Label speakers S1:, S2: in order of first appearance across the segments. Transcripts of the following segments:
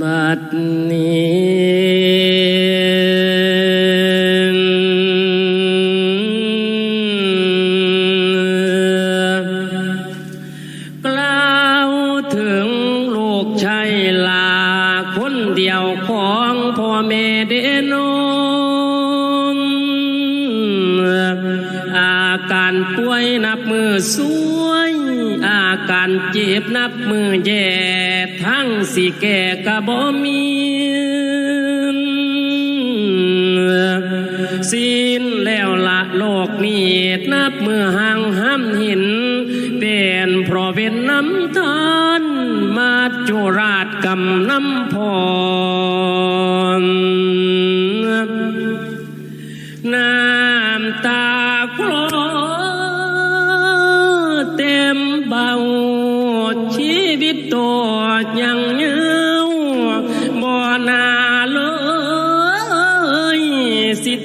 S1: บัดนี้กล่าวถึงลูกชายลาคนเดียวของพ่อแม่เดนมอาการป่วยนับมือสวยอา การเจ็บนับมือแย่ทั้งสิแก่กะบ่มีสิ้นแล้วละโลกนี้นับมือห่างห้ามหินเป็นเพราะเป็นน้ำทานมาจุราชกำน้ำพร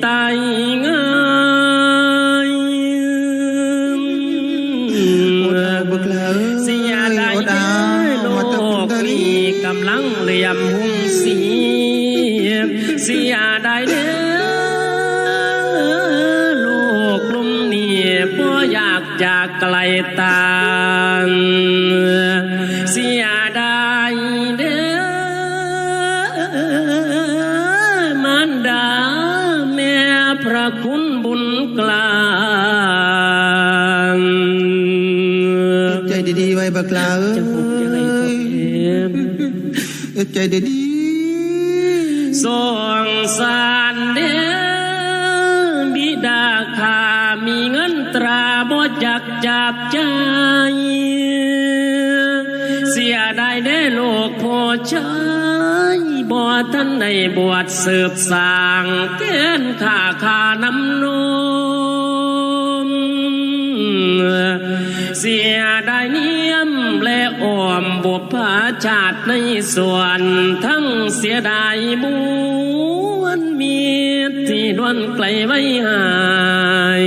S1: ตายง่าย
S2: บกแล้ว
S1: สิยด้
S2: อดอา
S1: โล
S2: กนี้
S1: กำลังเหลี่ยมหุ่งสีเสิยดาได้เด้อโลกลุ่มนี้บ่อยากจากไกลตาง ดี
S2: ๆไว้บักลาเอ้ย
S1: เอ็ม
S2: ใจดี
S1: สงสารเด้อบิดาข้ามีเงินตราบ่จักจับใจ เสียไดายได้โลกพอใช้บ่ท่านในบวชสืบสางเกณฑ์ข้าข้าน้ำนม เสียดายเนียมและอ้อมบุพาชาติในส่วนทั้งเสียดายมวลมีที่ดวนไกลไว้หาย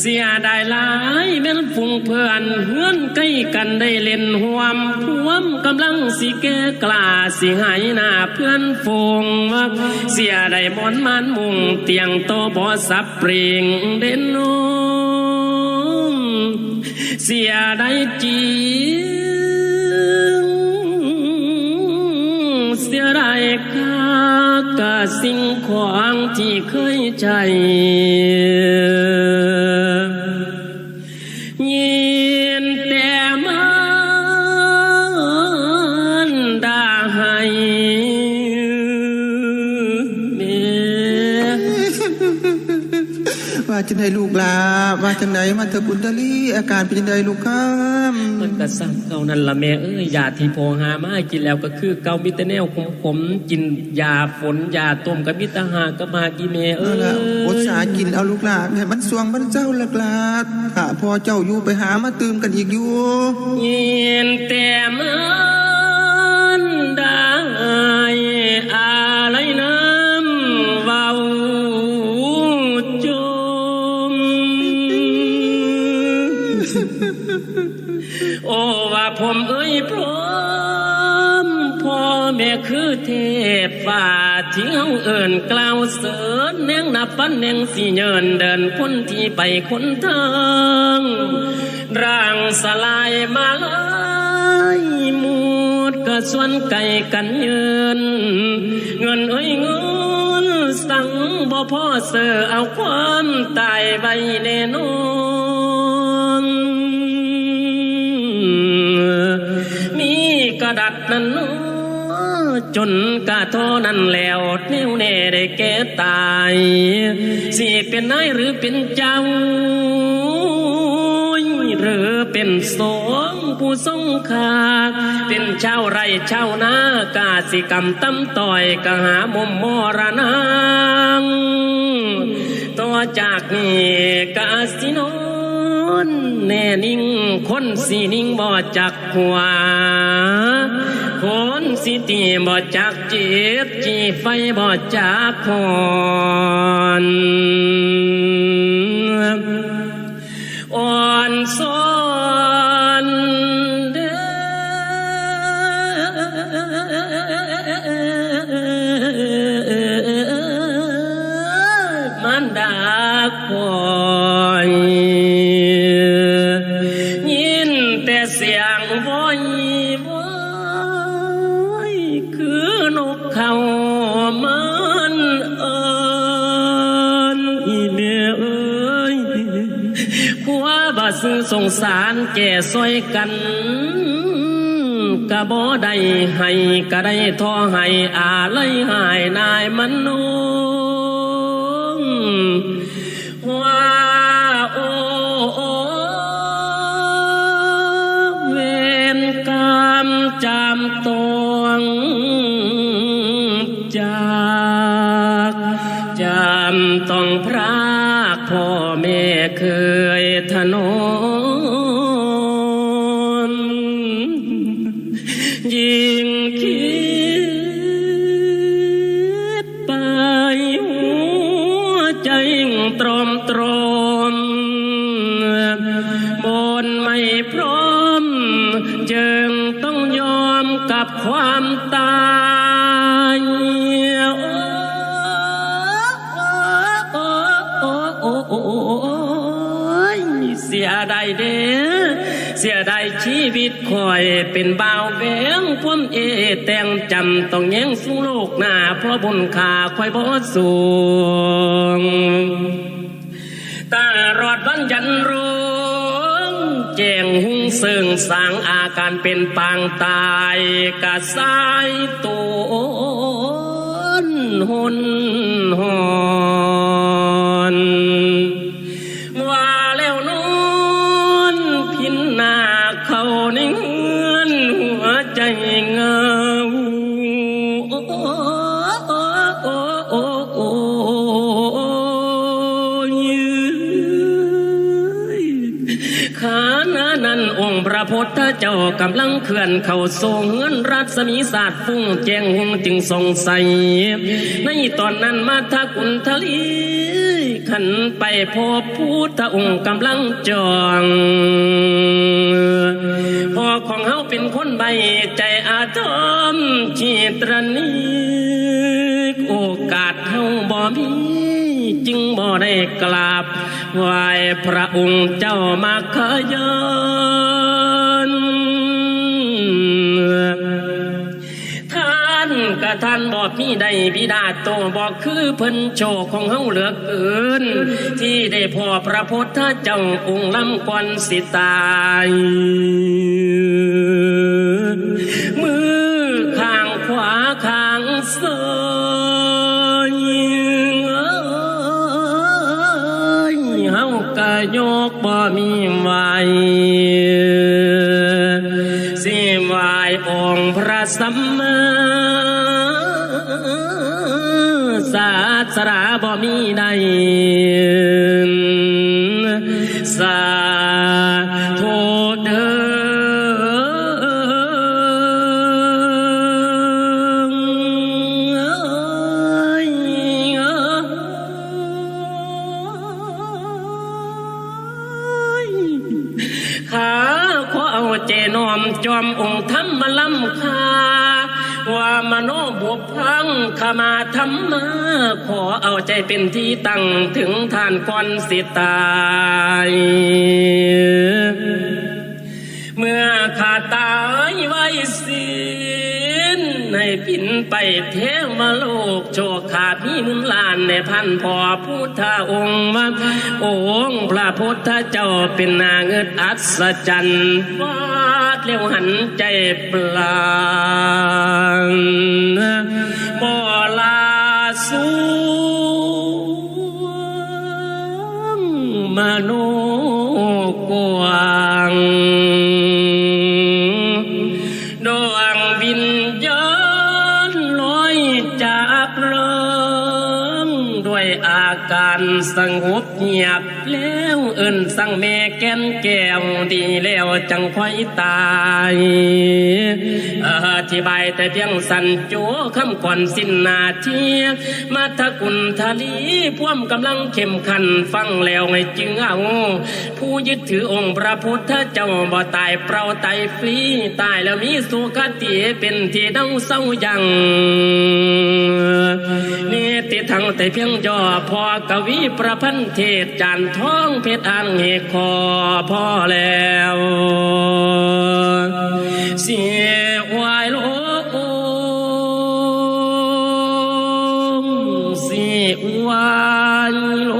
S1: เสียดายหลายแม่นฟุงเพื่อนเฮือนใกล้กันได้เล่นห่วมพวมกำลังสิแก่กล้าสิหายหน้าเพื่อนฟงเสียดายบอนมันมุงเตียงโตบ่สับเปรียงเด่นนม เสียได้จริงเสียได้ค่ากะสิ่งของที่เคยใจ
S2: ว่าจังไดลูกลาว่าจังไดมาตะกุนตะลีอาการเป็นจังไดลูกครับ
S1: มันก็ซ้ำเก่านั่นละแม่เอ้ยยาที่พอหามาให้กินแล้วก็คือเกามิตรแนวขมขมๆกินยาฝนยาต้มกับมิตรหากับมากีแม่เอ้
S2: เอา
S1: ย
S2: ละอดสากินเอาลูกลาให้มันสวงมันเจ้าละกลาถ้าพอเจ้าอยู่ไปหามาตื่มกันอีกอยู่
S1: ยินแต่มัน โอ้ว่าผมเอ้ยพร้อมพ่อแม่คือเทพฝ่าที่เฮาเอิ่นกล่าวเสริญแนงนับปันแนงสิเยินเดินคนที่ไปคนทางร่างสลายมาลายมูดกระสวนไก่กันเยินเงินเอ้ยเงินสั่งบ่พ่อเสือเอาความตายไว้แน่นอน นั้นจนกะโทนั้นแล้วแน่วแน่ได้แก่ตายสิเป็นนายหรือเป็นเจ้าหรือเป็นสงผู้ทรงคาเป็นชาวไร่ชาวนากาสิกรรมตำต่อยกะหามุมมรณงต่อจากนี้กาสินอนแน่นิ่งคนสีนิ่งบ่จักหัว คนสิตีบ่จักเจ็บจีไฟบ่จักพร วบ่อสงสารแก่ซอยกันกะบ่ได้ให้กะได้ทอให้อาไลหายนายมันนง ยิ่งคิดไปหัวใจตรอมตรอมบนไม่พร้อมจึงต้องยอมกับความตายโอ้โอ้โอ้โอ้โอ้ยเสียดายเด้อ เสียดายชีวิตคอยเป็นบ่าวแวงพวมเอแต่งจำต้องแย่งสู้โลกหน้าเพราะบุญขาคอยบ่สูงตารอดวันยันรุงแจ้งหุงเสิงสางอาการเป็นปางตายกะสายตูนหุนหอน ว องค์พระพุทธเจ้ากำลังเคลื่อนเข้าทรงเงินรัศมีศาสตร์ฟุ้งแจ้งหงจึงสงสัย ในตอนนั้นมาทากุณทลีขันไปพบพุทธองค์กำลังจองพ่อของเฮาเป็นคนใบใจอาธรรมชีตรนีโอกาสเฮาบ่มีจึงบ่ได้กราบไหว้พระองค์เจ้ามาขยัน ท่านบอกมีได้บิดาโตบอกคือเพิ่นโชคของเฮาเหลือเกิน ที่ได้พอพระพุทธเจ้าองค์ลำก่อนสิตายมือข้างขวาข้างซ้ายเฮากะยกบ่มีไหวสิไหวองค์พระสัมมา สราบ่มีใดสาธุเด้อขาขอเอาเจนอมจอมองค์ธรรมลำคา ว่ามโนบุพพังขมาธรรมาขอเอาใจเป็นที่ตั้งถึงทานก่อนสิตายเมื่อขาตายไว้สิ ให้พินไปเทวโลกโชคขาพี่มุนลานในพันพอพุทธองค์มาองค์พระพุทธเจ้าเป็นนาเงิดอัศจรรย์วาดเร็วหันใจปลางบ่ลาสูงมโนก สงบเงียบแล้วเอินสั่งแม่แก้นแก้วดีแล้วจังค่อยตายอธิบายแต่เพียงสันโจคำก่อนสิ้นนาทีมาทกุลทลีพ่วมกำลังเข้มขันฟังแล้วไงจึงเอา ผู้ยึดถือองค์พระพุทธเจ้าบ่ตายเปล่าตายฟรีตายแล้วมีสุคติเป็นที่เดาเศร้ายังนี่ติดทั้งแต่เพียงย่อพอกวีประพันธ์เทศจานท้องเพชรอังเหคอพอแล้วเสียวายโลกวายโล